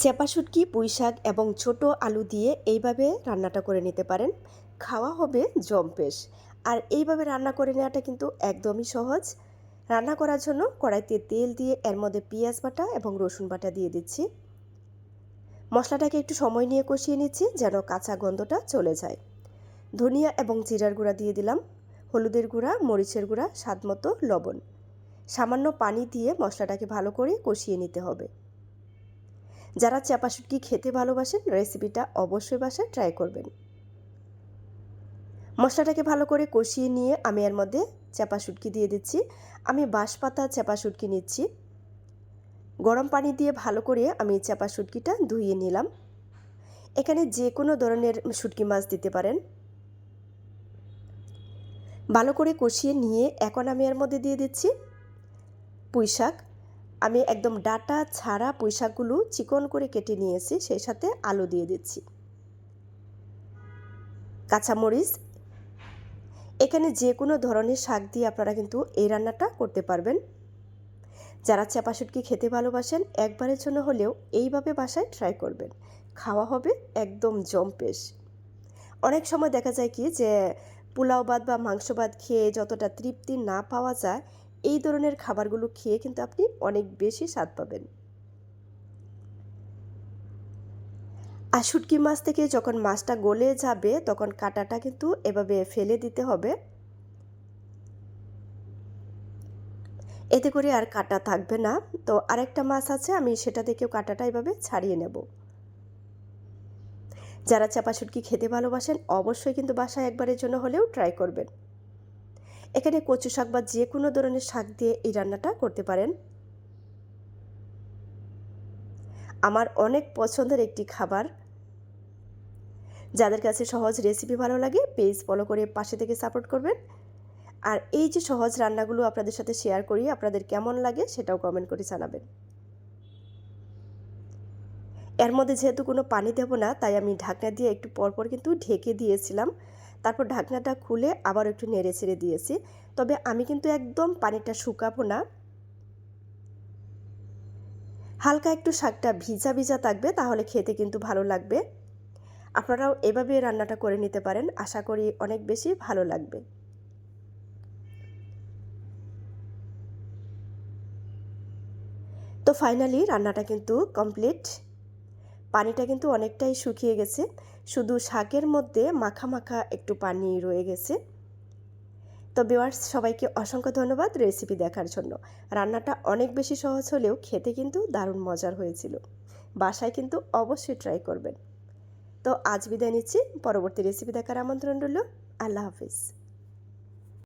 চেপা শুটকি পুঁই শাক এবং ছোট আলু দিয়ে এইভাবে রান্নাটা করে নিতে পারেন। খাওয়া হবে জম্পেশ। আর এইভাবে রান্না করে নেওয়াটা কিন্তু একদমই সহজ। রান্না করার জন্য কড়াইতে তেল দিয়ে এর মধ্যে পেঁয়াজ বাটা এবং রসুন বাটা দিয়ে দিচ্ছি। মশলাটাকে একটু সময় নিয়ে কষিয়ে নিচ্ছি যেন কাঁচা গন্ধটা চলে যায়। ধনিয়া এবং জিরার গুঁড়া দিয়ে দিলাম। হলুদের গুঁড়া, মরিচের গুঁড়া স্বাদমতো লবণ। সামান্য পানি দিয়ে মশলাটাকে ভালো করে কষিয়ে নিতে হবে। যারা চাপা শুটকি খেতে ভালোবাসেন রেসিপিটা অবশ্যই বাসায় ট্রাই করবেন। মশলাটাকে ভালো করে কষিয়ে নিয়ে আমি এর মধ্যে চাপা শুটকি দিয়ে দিচ্ছি। আমি বাঁশপাতা চাপা শুটকি নিচ্ছি। গরম পানি দিয়ে ভালো করে আমি চাপা শুটকিটা ধুইয়ে নিলাম। এখানে যে কোনো ধরনের শুটকি মাছ দিতে পারেন। ভালো করে কষিয়ে নিয়ে এখন আমি এর মধ্যে দিয়ে দিচ্ছি পুঁই শাক আমি একদম ডাটা ছাড়া পুঁই শাকগুলো চিকন করে কেটে নিয়েছি, সেই সাথে আলু দিয়ে দিচ্ছি। কাঁচামরিচ। এখানে যে কোনো ধরনের শাক দিয়ে আপনারা কিন্তু এই রান্নাটা করতে পারবেন। যারা চাপা শুটকি খেতে ভালোবাসেন, একবারের জন্য হলেও এইভাবে বাসায় ট্রাই করবেন। খাওয়া হবে একদম জম্পেশ। অনেক সময় দেখা যায় কি যে, পোলাও ভাত বা মাংস ভাত খেয়ে যতটা তৃপ্তি না পাওয়া যায় এই ধরনের খাবারগুলো খেয়ে কিন্তু আপনি অনেক বেশি স্বাদ পাবেন। আর শুটকি মাছ থেকে যখন মাছটা গলে যাবে, তখন কাটাটা কিন্তু এভাবে ফেলে দিতে হবে। এতে করে আর কাটা থাকবে না। তো আরেকটা মাছ আছে, আমি সেটা থেকেও কাটাটা এভাবে ছাড়িয়ে নেব। যারা চাপা শুটকি খেতে ভালোবাসেন, অবশ্যই কিন্তু বাসায় একবারের জন্য হলেও ট্রাই করবেন। এখানে কচু শাক বা যে কোনো ধরনের শাক দিয়ে এই রান্নাটা করতে পারেন। আমার অনেক পছন্দের একটি খাবার। যাদের কাছে সহজ রেসিপি ভালো লাগে পেজ ফলো করে পাশে থেকে সাপোর্ট করবেন। আর এই যে সহজ রান্নাগুলো আপনাদের সাথে শেয়ার করি, আপনাদের কেমন লাগে সেটাও কমেন্ট করে জানাবেন। এর মধ্যে যেহেতু কোনো পানি দেবো না, তাই আমি ঢাকনা দিয়ে একটু পরপর কিন্তু ঢেকে দিয়েছিলাম। তারপর ঢাকনাটা খুলে আবার একটু নেড়ে ছেড়ে দিয়েছি। তবে আমি কিন্তু একদম পানিটা শুকাবো না। হালকা একটু শাকটা ভিজা ভিজা থাকবে, তাহলে খেতে কিন্তু ভালো লাগবে। আপনারাও এভাবে রান্নাটা করে নিতে পারেন, আশা করি অনেক বেশি ভালো লাগবে। তো ফাইনালি রান্নাটা কিন্তু কমপ্লিট পানিটা কিন্তু অনেকটাই শুকিয়ে গেছে। শুধু শাকের মধ্যে মাখা মাখা একটু পানি রয়ে গেছে। তো বেওয়ার্স সবাইকে অসংখ্য ধন্যবাদ রেসিপি দেখার জন্য। রান্নাটা অনেক বেশি সহজ হলেও খেতে কিন্তু দারুণ মজার হয়েছিল। বাসায় কিন্তু অবশ্যই ট্রাই করবেন। তো আজ বিদায় নিচ্ছি। পরবর্তী রেসিপি দেখার আমন্ত্রণ রইল। আল্লাহ হাফিজ।